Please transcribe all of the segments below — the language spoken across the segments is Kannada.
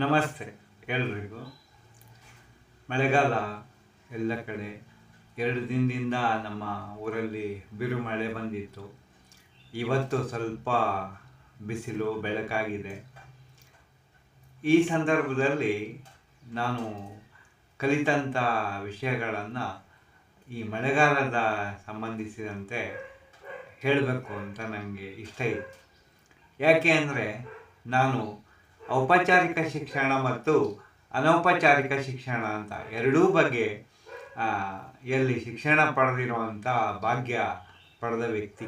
ನಮಸ್ತೆ. ಎಲ್ರಿಗೂ? ಮಳೆಗಾಲ ಎಲ್ಲ ಕಡೆ ಎರಡು ದಿನದಿಂದ ನಮ್ಮ ಊರಲ್ಲಿ ಬಿರು ಮಳೆ ಬಂದಿತ್ತು. ಇವತ್ತು ಸ್ವಲ್ಪ ಬಿಸಿಲು, ಬೆಳಕಾಗಿದೆ. ಈ ಸಂದರ್ಭದಲ್ಲಿ ನಾನು ಕಲಿತಂಥ ವಿಷಯಗಳನ್ನು ಈ ಮಳೆಗಾಲದ ಸಂಬಂಧಿಸಿದಂತೆ ಹೇಳಬೇಕು ಅಂತ ನನಗೆ ಇಷ್ಟ ಇದೆ ಯಾಕೆ ಅಂದರೆ, ನಾನು ಔಪಚಾರಿಕ ಶಿಕ್ಷಣ ಮತ್ತು ಅನೌಪಚಾರಿಕ ಶಿಕ್ಷಣ ಅಂತ ಎರಡೂ ಬಗ್ಗೆ ಎಲ್ಲಿ ಶಿಕ್ಷಣ ಪಡೆದಿರುವಂಥ ಭಾಗ್ಯ ಪಡೆದ ವ್ಯಕ್ತಿ.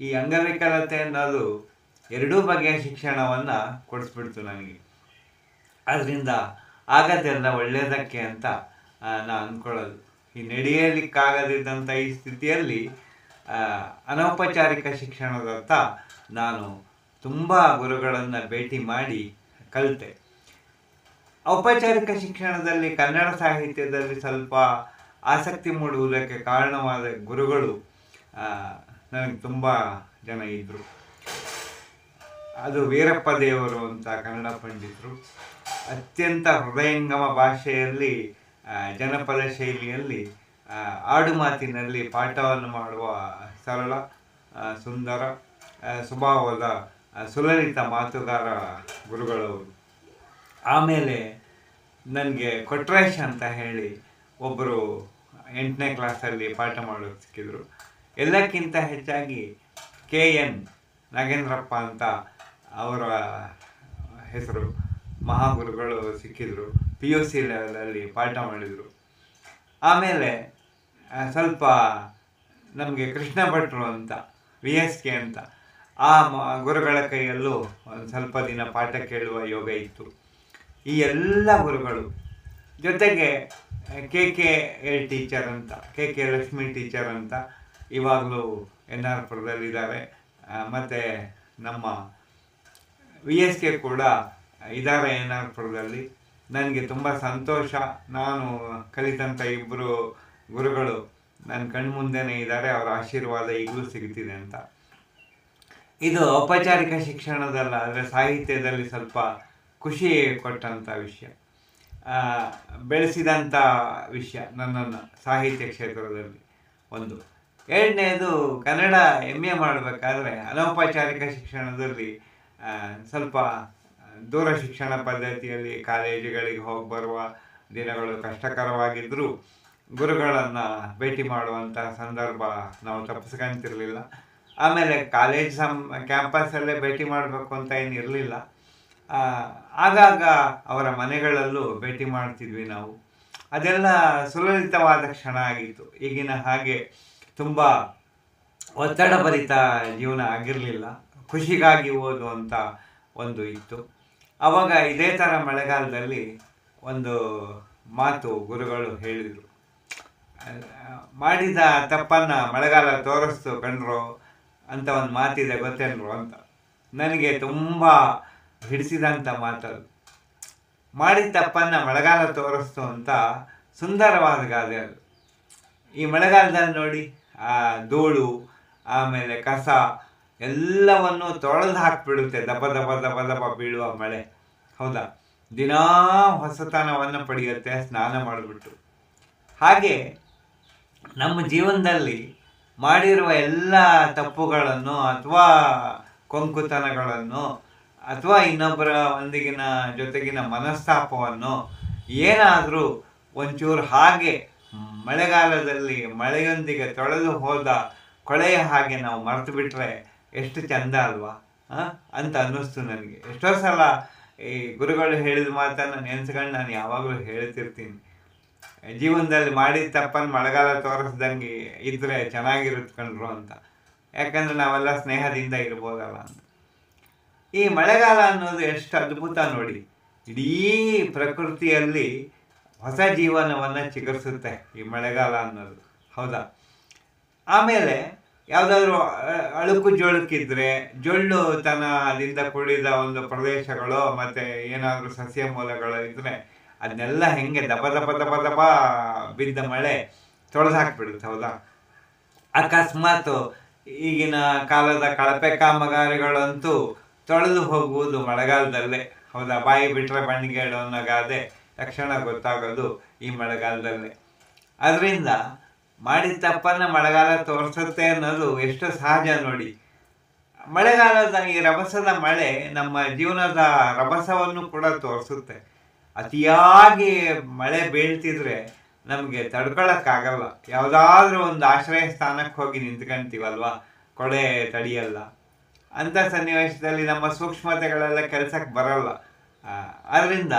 ಈ ಅಂಗವಿಕಲತೆ ಅನ್ನೋದು ಎರಡೂ ಬಗೆಯ ಶಿಕ್ಷಣವನ್ನು ಕೊಡಿಸ್ಬಿಡ್ತು ನನಗೆ. ಅದರಿಂದ ಆಗದೆಲ್ಲ ಒಳ್ಳೆಯದಕ್ಕೆ ಅಂತ ನಾನು ಅಂದ್ಕೊಳ್ಳೋದು ಈ ನಡೆಯಲಿಕ್ಕಾಗದಿದ್ದಂಥ ಈ ಸ್ಥಿತಿಯಲ್ಲಿ ಅನೌಪಚಾರಿಕ ಶಿಕ್ಷಣದತ್ತ ನಾನು ತುಂಬ ಗುರುಗಳನ್ನು ಭೇಟಿ ಮಾಡಿ ಕಲಿತೆ. ಔಪಚಾರಿಕ ಶಿಕ್ಷಣದಲ್ಲಿ ಕನ್ನಡ ಸಾಹಿತ್ಯದಲ್ಲಿ ಸ್ವಲ್ಪ ಆಸಕ್ತಿ ಮೂಡುವುದಕ್ಕೆ ಕಾರಣವಾದ ಗುರುಗಳು ನನಗೆ ತುಂಬ ಜನ ಇದ್ದರು ಅದು ವೀರಪ್ಪ ದೇವರು ಅಂತ ಕನ್ನಡ ಪಂಡಿತರು. ಅತ್ಯಂತ ಹೃದಯಂಗಮ ಭಾಷೆಯಲ್ಲಿ ಜನಪದ ಶೈಲಿಯಲ್ಲಿ ಆಡುಮಾತಿನಲ್ಲಿ ಆಡು ಮಾತಿನಲ್ಲಿ ಪಾಠವನ್ನು ಮಾಡುವ ಸರಳ ಸುಂದರ ಸ್ವಭಾವದ ಸುಲಲಿತ ಮಾತುಗಾರ ಗುರುಗಳು, ಆಮೇಲೆ ನನಗೆ ಕೊಟ್ರೇಶ್ ಅಂತ ಹೇಳಿ ಒಬ್ಬರು ಎಂಟನೇ ಕ್ಲಾಸಲ್ಲಿ ಪಾಠ ಮಾಡೋದು ಸಿಕ್ಕಿದ್ರು. ಎಲ್ಲಕ್ಕಿಂತ ಹೆಚ್ಚಾಗಿ ಕೆ ಎನ್ ನಾಗೇಂದ್ರಪ್ಪ ಅಂತ ಅವರ ಹೆಸರು ಮಹಾಗುರುಗಳು ಸಿಕ್ಕಿದ್ರು. ಪಿ ಯು ಸಿ ಲೆವೆಲಲ್ಲಿ ಪಾಠ ಮಾಡಿದರು. ಆಮೇಲೆ ಸ್ವಲ್ಪ ನಮಗೆ ಕೃಷ್ಣ ಭಟ್ರು ಅಂತ ವಿ ಎಸ್ ಕೆ ಅಂತ ಆ ಗುರುಗಳ ಕೈಯಲ್ಲೂ ಒಂದು ಸ್ವಲ್ಪ ದಿನ ಪಾಠ ಕೇಳುವ ಯೋಗ ಇತ್ತು. ಈ ಎಲ್ಲ ಗುರುಗಳು ಜೊತೆಗೆ ಕೆ ಕೆ ಎಲ್ ಟೀಚರ್ ಅಂತ ಕೆ ಕೆ ಲಕ್ಷ್ಮಿ ಟೀಚರ್ ಅಂತ ಇವಾಗಲೂ ಎನ್ ಆರ್ ಪುರದಲ್ಲಿದ್ದಾರೆ ಮತ್ತು ನಮ್ಮ ವಿ ಎಸ್ ಕೆ ಕೂಡ ಇದ್ದಾರೆ ಎನ್ ಆರ್ ಪುರದಲ್ಲಿ. ನನಗೆ ತುಂಬ ಸಂತೋಷ. ನಾನು ಕಲಿತಂಥ ಇಬ್ಬರು ಗುರುಗಳು ನನ್ನ ಕಣ್ಮುಂದೆನೇ ಇದ್ದಾರೆ ಅವರ ಆಶೀರ್ವಾದ ಈಗಲೂ ಸಿಗ್ತಿದೆ ಅಂತ. ಇದು ಔಪಚಾರಿಕ ಶಿಕ್ಷಣದಲ್ಲ ಅಂದರೆ ಸಾಹಿತ್ಯದಲ್ಲಿ ಸ್ವಲ್ಪ ಖುಷಿ ಕೊಟ್ಟಂಥ ವಿಷಯ. ಬೆಳೆಸಿದಂಥ ವಿಷಯ, ನನ್ನನ್ನು ಸಾಹಿತ್ಯ ಕ್ಷೇತ್ರದಲ್ಲಿ ಒಂದು. ಎರಡನೇದು, ಕನ್ನಡ ಎಂ ಎ ಮಾಡಬೇಕಾದ್ರೆ ಅನೌಪಚಾರಿಕ ಶಿಕ್ಷಣದಲ್ಲಿ ಸ್ವಲ್ಪ ದೂರ ಶಿಕ್ಷಣ ಪದ್ಧತಿಯಲ್ಲಿ ಕಾಲೇಜುಗಳಿಗೆ ಹೋಗಿ ಬರುವ ದಿನಗಳು ಕಷ್ಟಕರವಾಗಿದ್ದರೂ ಗುರುಗಳನ್ನು ಭೇಟಿ ಮಾಡುವಂಥ ಸಂದರ್ಭ ನಾವು ತಪ್ಪಿಸ್ಕೊಂತಿರ್ಲಿಲ್ಲ. ಆಮೇಲೆ ಕಾಲೇಜ್ ಸಮ್ ಕ್ಯಾಂಪಸ್ಸಲ್ಲೇ ಭೇಟಿ ಮಾಡಬೇಕು ಅಂತ ಏನು ಇರಲಿಲ್ಲ. ಆಗಾಗ ಅವರ ಮನೆಗಳಲ್ಲೂ ಭೇಟಿ ಮಾಡ್ತಿದ್ವಿ ನಾವು. ಅದೆಲ್ಲ ಸುಲಲಿತವಾದ ಕ್ಷಣ ಆಗಿತ್ತು. ಈಗಿನ ಹಾಗೆ ತುಂಬ ಒತ್ತಡ ಭರಿತ ಜೀವನ ಆಗಿರಲಿಲ್ಲ. ಖುಷಿಗಾಗಿ ಓದು ಅಂತ ಒಂದು ಇತ್ತು. ಆವಾಗ ಇದೇ ಥರ ಮಳೆಗಾಲದಲ್ಲಿ ಒಂದು ಮಾತು ಗುರುಗಳು ಹೇಳಿದರು. ಮಾಡಿದ ತಪ್ಪನ್ನು ಮಳೆಗಾಲ ತೋರಿಸ್ತು ಕಂಡ್ರು ಅಂತ ಒಂದು ಮಾತಿದೆ, ಗೊತ್ತೇನ್ರು ಅಂತ. ನನಗೆ ತುಂಬ ಹಿಡಿಸಿದಂಥ ಮಾತದು. ಮಾಡಿದ ತಪ್ಪನ್ನು ಮಳೆಗಾಲ ತೋರಿಸ್ತು ಅಂತ ಸುಂದರವಾದ ಗಾದೆ ಅದು. ಈ ಮಳೆಗಾಲದಲ್ಲಿ ನೋಡಿ, ಆ ಧೂಳು, ಆಮೇಲೆ ಕಸ, ಎಲ್ಲವನ್ನು ತೊಳೆದು ಹಾಕಿಬಿಡುತ್ತೆ ದಪ ದಪ ದಪ ದಪ ಬೀಳುವ ಮಳೆ. ಹೌದಾ? ದಿನಾ ಹೊಸತನವನ್ನು ಪಡೆಯುತ್ತೆ, ಸ್ನಾನ ಮಾಡಿಬಿಟ್ಟು. ಹಾಗೆ ನಮ್ಮ ಜೀವನದಲ್ಲಿ ಮಾಡಿರುವ ಎಲ್ಲ ತಪ್ಪುಗಳನ್ನು ಅಥವಾ ಕೊಂಕುತನಗಳನ್ನು ಅಥವಾ ಇನ್ನೊಬ್ಬರ ಒಂದಿಗಿನ ಜೊತೆಗಿನ ಮನಸ್ತಾಪವನ್ನು ಏನಾದರೂ ಒಂಚೂರು ಹಾಗೆ ಮಳೆಗಾಲದಲ್ಲಿ ಮಳೆಯೊಂದಿಗೆ ತೊಳೆದು ಹೋದ ಕೊಳೆಯ ಹಾಗೆ ನಾವು ಮರೆತು ಬಿಟ್ಟರೆ ಎಷ್ಟು ಚಂದ ಅಲ್ವಾ? ಅಂತ ಅನ್ನಿಸ್ತು ನನಗೆ ಎಷ್ಟೋ ಸಲ ಈ ಗುರುಗಳು ಹೇಳಿದ ಮಾತನ್ನು ನೆನೆಸ್ಕೊಂಡು ನಾನು ಯಾವಾಗಲೂ ಹೇಳ್ತಿರ್ತೀನಿ ಜೀವನದಲ್ಲಿ ಮಾಡಿದ ತಪ್ಪನ್ನು ಮಳೆಗಾಲ ತೋರಿಸ್ದಂಗೆ ಇದ್ರೆ ಚೆನ್ನಾಗಿರುತ್ತೆ ಕಣ್ರು ಅಂತ. ಯಾಕಂದ್ರೆ ನಾವೆಲ್ಲ ಸ್ನೇಹದಿಂದ ಇರ್ಬೋದಲ್ಲ ಅಂತ. ಈ ಮಳೆಗಾಲ ಅನ್ನೋದು ಎಷ್ಟು ಅದ್ಭುತ ನೋಡಿ. ಇಡೀ ಪ್ರಕೃತಿಯಲ್ಲಿ ಹೊಸ ಜೀವನವನ್ನು ಚಿಗುರಿಸುತ್ತೆ ಈ ಮಳೆಗಾಲ ಅನ್ನೋದು. ಹೌದಾ? ಆಮೇಲೆ ಯಾವುದಾದ್ರೂ ಅಳುಕು ಜೋಳಕ್ಕಿದ್ರೆ ಜೊಳ್ಳು ತನದಿಂದ ಕೂಡಿದ ಒಂದು ಪ್ರದೇಶಗಳು ಮತ್ತು ಏನಾದರೂ ಸಸ್ಯ ಮೂಲಗಳು ಇದ್ದರೆ ಅದನ್ನೆಲ್ಲ ಹೆಂಗೆ ದಪ ದಪ ದಪ ದಪ ಬಿದ್ದ ಮಳೆ ತೊಳೆದು ಹಾಕ್ಬಿಡುತ್ತೆ, ಹೌದಾ? ಅಕಸ್ಮಾತ್ ಈಗಿನ ಕಾಲದ ಕಳಪೆ ಕಾಮಗಾರಿಗಳಂತೂ ತೊಳೆದು ಹೋಗುವುದು ಮಳೆಗಾಲದಲ್ಲೇ, ಹೌದಾ? ಬಾಯಿ ಬಿಟ್ಟರೆ ಬಣ್ಣಿಗೇಡು ಅನ್ನೋ ಗಾದೆ ತಕ್ಷಣ ಗೊತ್ತಾಗೋದು ಈ ಮಳೆಗಾಲದಲ್ಲೇ. ಅದರಿಂದ ಮಾಡಿದ ತಪ್ಪನ್ನು ಮಳೆಗಾಲ ತೋರಿಸುತ್ತೆ ಅನ್ನೋದು ಎಷ್ಟು ಸಹಜ ನೋಡಿ. ಮಳೆಗಾಲದ ಈ ರಭಸದ ಮಳೆ ನಮ್ಮ ಜೀವನದ ರಭಸವನ್ನು ಕೂಡ ತೋರಿಸುತ್ತೆ. ಅತಿಯಾಗಿ ಮಳೆ ಬೀಳ್ತಿದ್ರೆ ನಮಗೆ ತಡ್ಕೊಳಕ್ಕಾಗಲ್ಲ. ಯಾವುದಾದ್ರೂ ಒಂದು ಆಶ್ರಯ ಸ್ಥಾನಕ್ಕೆ ಹೋಗಿ ನಿಂತ್ಕೊಂತೀವಲ್ವ? ಕೊಳೆ ತಡಿಯಲ್ಲ. ಅಂಥ ಸನ್ನಿವೇಶದಲ್ಲಿ ನಮ್ಮ ಸೂಕ್ಷ್ಮತೆಗಳೆಲ್ಲ ಕೆಲಸಕ್ಕೆ ಬರಲ್ಲ. ಅದರಿಂದ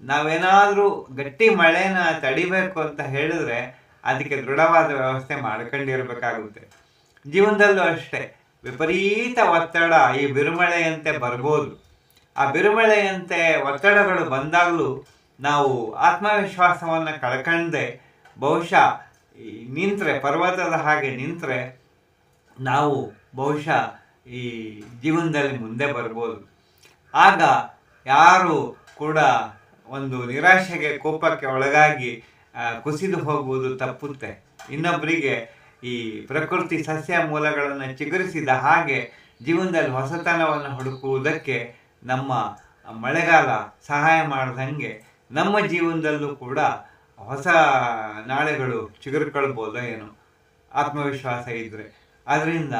ನಾವೇನಾದರೂ ಗಟ್ಟಿ ಮಳೆನ ತಡಿಬೇಕು ಅಂತ ಹೇಳಿದ್ರೆ ಅದಕ್ಕೆ ದೃಢವಾದ ವ್ಯವಸ್ಥೆ ಮಾಡ್ಕೊಂಡಿರಬೇಕಾಗುತ್ತೆ. ಜೀವನದಲ್ಲೂ ಅಷ್ಟೇ. ವಿಪರೀತ ಒತ್ತಡ ಈ ಬಿರುಮಳೆಯಂತೆ ಬರ್ಬೋದು. ಆ ಬಿರುಮಳೆಯಂತೆ ಒತ್ತಡಗಳು ಬಂದಾಗಲೂ ನಾವು ಆತ್ಮವಿಶ್ವಾಸವನ್ನು ಕಳ್ಕಂಡೆ ಬಹುಶಃ ನಿಂತರೆ, ಪರ್ವತದ ಹಾಗೆ ನಿಂತರೆ ನಾವು ಬಹುಶಃ ಈ ಜೀವನದಲ್ಲಿ ಮುಂದೆ ಬರ್ಬೋದು. ಆಗ ಯಾರು ಕೂಡ ಒಂದು ನಿರಾಶೆಗೆ, ಕೋಪಕ್ಕೆ ಒಳಗಾಗಿ ಕುಸಿದು ಹೋಗುವುದು ತಪ್ಪುತ್ತೆ. ಇನ್ನೊಬ್ಬರಿಗೆ ಈ ಪ್ರಕೃತಿ ಸಸ್ಯ ಮೂಲಗಳನ್ನು ಚಿಗುರಿಸಿದ ಹಾಗೆ ಜೀವನದಲ್ಲಿ ಹೊಸತನವನ್ನು ಹುಡುಕುವುದಕ್ಕೆ ನಮ್ಮ ಮಳೆಗಾಲ ಸಹಾಯ ಮಾಡ್ದಂಗೆ ನಮ್ಮ ಜೀವನದಲ್ಲೂ ಕೂಡ ಹೊಸ ನಾಳೆಗಳು ಚಿಗುರುಕೊಳ್ಬೋದ ಏನು ಆತ್ಮವಿಶ್ವಾಸ ಇದ್ದರೆ ಅದರಿಂದ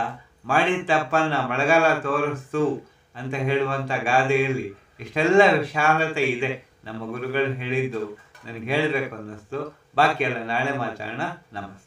ಮಾಡಿದ ತಪ್ಪನ್ನು ಮಳೆಗಾಲ ತೋರಿಸ್ತು ಅಂತ ಹೇಳುವಂಥ ಗಾದೆಯಲ್ಲಿ ಇಷ್ಟೆಲ್ಲ ವಿಶಾಲತೆ ಇದೆ. ನಮ್ಮ ಗುರುಗಳು ಹೇಳಿದ್ದು ನನಗೆ ಹೇಳಬೇಕು ಅನ್ನಿಸ್ತು. ಬಾಕಿ ಎಲ್ಲ ನಾಳೆ ಮಾತಾಡೋಣ. ನಮಸ್ತೆ.